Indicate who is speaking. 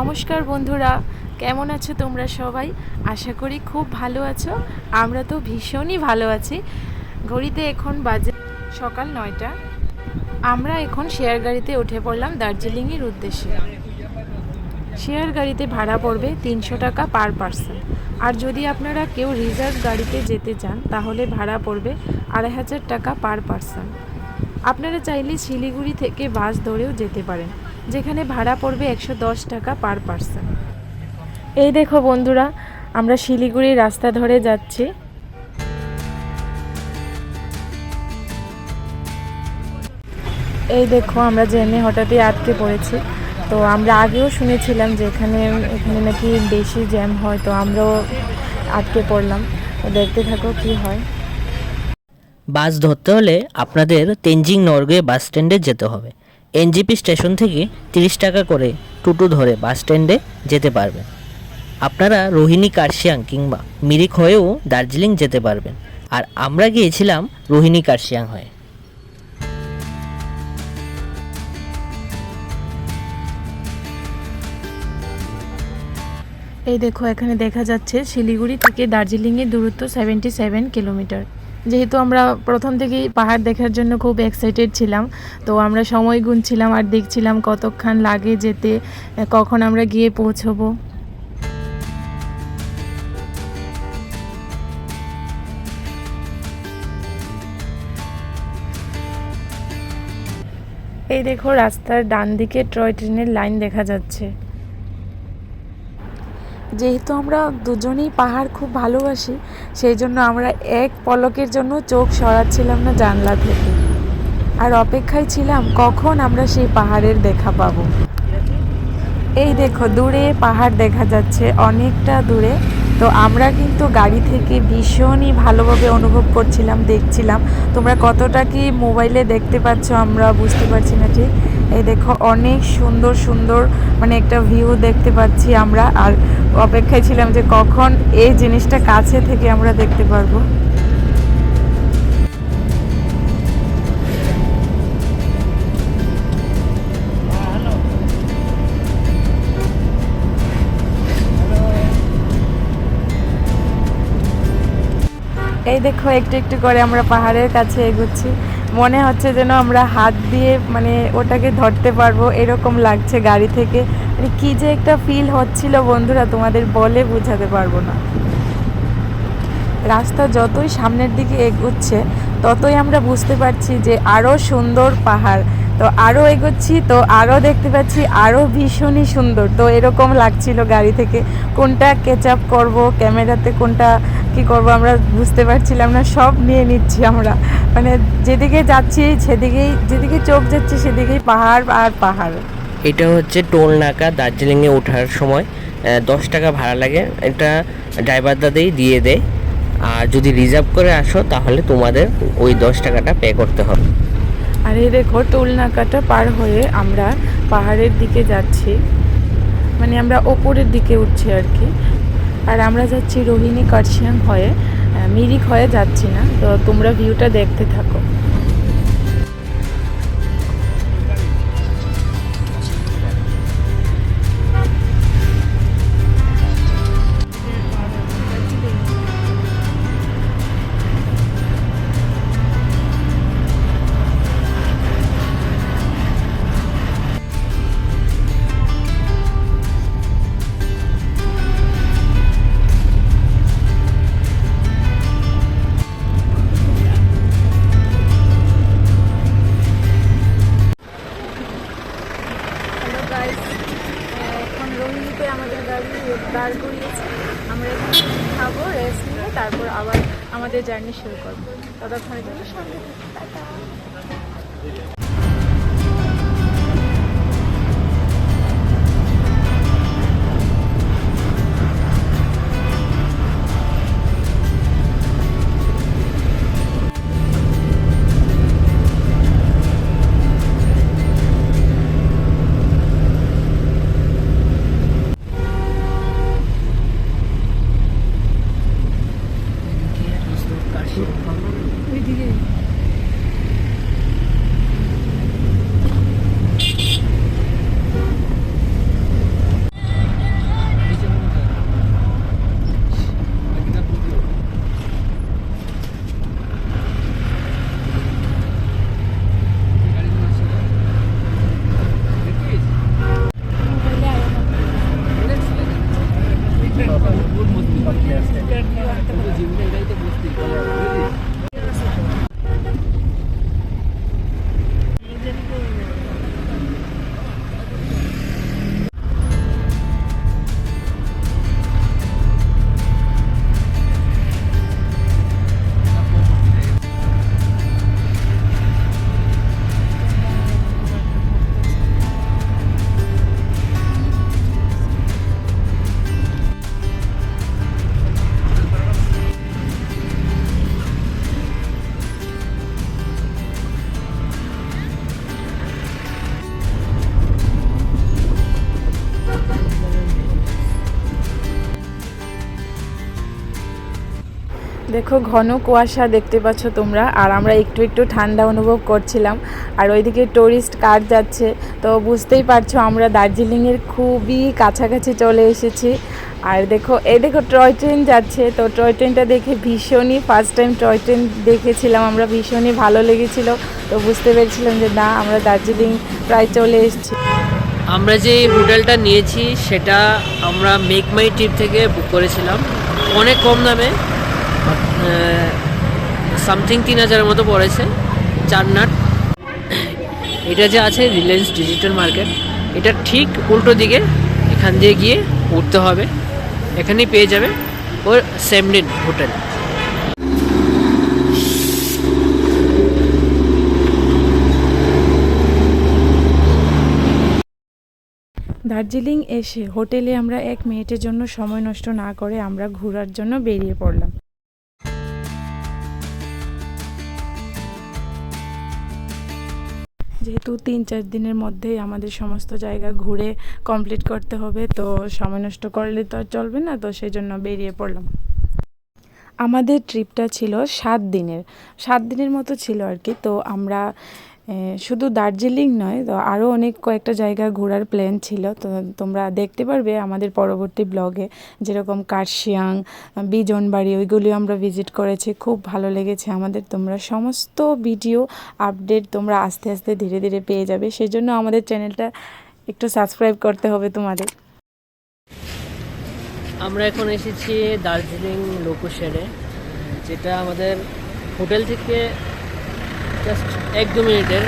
Speaker 1: নমস্কার বন্ধুরা, কেমন আছো তোমরা সবাই? আশা করি খুব ভালো আছো। আমরা তো ভীষণই ভালো আছি। ঘড়িতে এখন বাজে সকাল নয়টা। আমরা এখন শেয়ার গাড়িতে উঠে পড়লাম দার্জিলিংয়ের উদ্দেশ্যে। শেয়ার গাড়িতে ভাড়া পড়বে তিনশো টাকা পার পার্সন। আর যদি আপনারা কেউ রিজার্ভ গাড়িতে যেতে চান, তাহলে ভাড়া পড়বে আড়াই হাজার টাকা পার পার্সন। আপনারা চাইলে শিলিগুড়ি থেকে বাস ধরেও যেতে পারেন। যেখানে ভাড়া পড়বে একশো দশ টাকা পার পার্সন। এই দেখো বন্ধুরা, আমরা শিলিগুড়ির রাস্তা ধরে যাচ্ছি। এই দেখো, আমরা জেনে হঠাৎই আটকে পড়েছি। তো আমরা আগেও শুনেছিলাম যে এখানে এখানে নাকি বেশি জ্যাম হয়, তো আমরাও আটকে পড়লাম। দেখতে থাকো কি হয়।
Speaker 2: বাস ধরতে হলে আপনাদের তেনজিং নরগে বাস স্ট্যান্ডে যেতে হবে। এনজিপি স্টেশন থেকে তিরিশ টাকা করে টোটো ধরে বাস স্ট্যান্ডে যেতে পারবেন। আপনারা রোহিণী কার্শিয়াং কিংবা মিরিক হয়েও দার্জিলিং যেতে পারবেন। আর আমরা গিয়েছিলাম রোহিণী কার্শিয়াং হয়ে।
Speaker 1: এই দেখো, এখানে দেখা যাচ্ছে শিলিগুড়ি থেকে দার্জিলিংয়ের দূরত্ব সেভেন্টি সেভেন কিলোমিটার যেহেতু আমরা প্রথম থেকেই পাহাড় দেখার জন্য খুব এক্সাইটেড ছিলাম, তো আমরা সময় গুনছিলাম আর দেখছিলাম কতক্ষণ লাগে যেতে, কখন আমরা গিয়ে পৌঁছবো। এই দেখো রাস্তার ডান দিকে টয় ট্রেনের লাইন দেখা যাচ্ছে। যেহেতু আমরা দুজনেই পাহাড় খুব ভালোবাসি, সেই জন্য আমরা এক পলকের জন্য চোখ সরাচ্ছিলাম না জানলা থেকে। আর অপেক্ষায় ছিলাম কখন আমরা সেই পাহাড়ের দেখা পাবো। এই দেখো, দূরে পাহাড় দেখা যাচ্ছে, অনেকটা দূরে। তো আমরা কিন্তু গাড়ি থেকে ভীষণই ভালোভাবে অনুভব করছিলাম, দেখছিলাম। তোমরা কতটা কি মোবাইলে দেখতে পাচ্ছ আমরা বুঝতে পারছি না ঠিক। এই দেখো, অনেক সুন্দর সুন্দর মানে একটা ভিউ দেখতে পাচ্ছি আমরা। আর অপেক্ষায় ছিলাম যে কখন এই জিনিসটা কাছে থেকে আমরা দেখতে পারব। এই দেখো, একটু একটু করে আমরা পাহাড়ের কাছে এগোচ্ছি। মনে হচ্ছে যেন আমরা হাত দিয়ে মানে ওটাকে ধরতে পারব, এরকম লাগছে গাড়ি থেকে। মানে কি যে একটা ফিল হচ্ছিল বন্ধুরা, তোমাদের বলে বোঝাতে পারব না। রাস্তা যতই সামনের দিকে এগোচ্ছে, ততই আমরা বুঝতে পারছি যে আরও সুন্দর পাহাড়। তো আরও এগোচ্ছি, তো আরও দেখতে পাচ্ছি আরও ভীষণই সুন্দর। তো এরকম লাগছিল গাড়ি থেকে। কোনটা কেচ আপ করব, ক্যামেরাতে কোনটা কি করব আমরা বুঝতে পারছিলাম না সব নিয়ে নিচ্ছি আমরা। মানে যেদিকে যাচ্ছি সেদিকেই যেদিকে চোখ যাচ্ছে সেদিকেই পাহাড় আর পাহাড়।
Speaker 2: এটা হচ্ছে টোল নাকা দার্জিলিংয়ে ওঠার সময়। দশ টাকা ভাড়া লাগে। এটা ড্রাইভার দাদেই দিয়ে দেয় আর যদি রিজার্ভ করে আসো তাহলে তোমাদের ওই দশ টাকাটা পে করতে হবে।
Speaker 1: আর এই দেখো টোল নাকাটা পার হয়ে আমরা পাহাড়ের দিকে যাচ্ছি। মানে আমরা ওপরের দিকে উঠছি আর কি। আর আমরা যাচ্ছি রোহিণী কার্সিয়াং হয়ে মিরিক হয়ে যাচ্ছি না, তো তোমরা ভিউটা দেখতে থাকো। আমাদের গাড়ি দাঁড় করিয়েছে। আমরা এখানে খাব রেস্ট নিয়ে তারপর আবার আমাদের জার্নি শুরু করব। ততক্ষণের জন্য সঙ্গে। মস্তি জিমটা এটাই তো মস্তি দেখো, ঘন কুয়াশা দেখতে পাচ্ছ তোমরা। আর আমরা একটু একটু ঠান্ডা অনুভব করছিলাম। আর ওইদিকে টুরিস্ট কার যাচ্ছে। তো বুঝতেই পারছ, আমরা দার্জিলিংয়ের খুবই কাছাকাছি চলে এসেছি। আর দেখো এই দেখো, টয় ট্রেন যাচ্ছে। তো টয় ট্রেনটা দেখে ভীষণই ফার্স্ট টাইম টয় ট্রেন দেখেছিলাম। আমরা ভীষণই ভালো লেগেছিল। তো বুঝতে পেরেছিলাম যে না, আমরা দার্জিলিং প্রায় চলে এসেছি।
Speaker 2: আমরা যে হোটেলটা নিয়েছি, সেটা আমরা মেক মাই ট্রিপ থেকে বুক করেছিলাম। অনেক কম দামে সামথিং তিন হাজারের মতো পড়েছে, চার নাট। এটা যে আছে রিলায়েন্স ডিজিটাল মার্কেট এটা ঠিক উল্টো দিকে এখান দিয়ে গিয়ে উঠতে হবে। এখানেই পেয়ে যাবে ওর সেমডিন হোটেল
Speaker 1: দার্জিলিং এসে হোটেলে আমরা এক মিনিটের জন্য সময় নষ্ট না করে আমরা ঘোরার জন্য বেরিয়ে পড়লাম। যেহেতু তিন চার দিনের মধ্যেই আমাদের সমস্ত জায়গা ঘুরে কমপ্লিট করতে হবে, তো সময় নষ্ট করলে তো আর চলবে না, তো সেই জন্য বেরিয়ে পড়লাম। আমাদের ট্রিপটা ছিল সাত দিনের সাত দিনের মতো ছিল আর কি, তো আমরা শুধু দার্জিলিং নয়, তো আরও অনেক কয়েকটা জায়গা ঘোরার প্ল্যান ছিল। তো তোমরা দেখতে পারবে আমাদের পরবর্তী ব্লগে যেরকম কার্শিয়াং, বিজনবাড়ি ওইগুলিও আমরা ভিজিট করেছি। খুব ভালো লেগেছে আমাদের। তোমরা সমস্ত ভিডিও আপডেট তোমরা আস্তে আস্তে ধীরে ধীরে পেয়ে যাবে। সেই জন্য আমাদের চ্যানেলটা একটু সাবস্ক্রাইব করতে হবে তোমাদের।
Speaker 2: আমরা এখন এসেছি দার্জিলিং লোকোশেরে যেটা আমাদের হোটেল থেকে জাস্ট এক দু মিনিটের।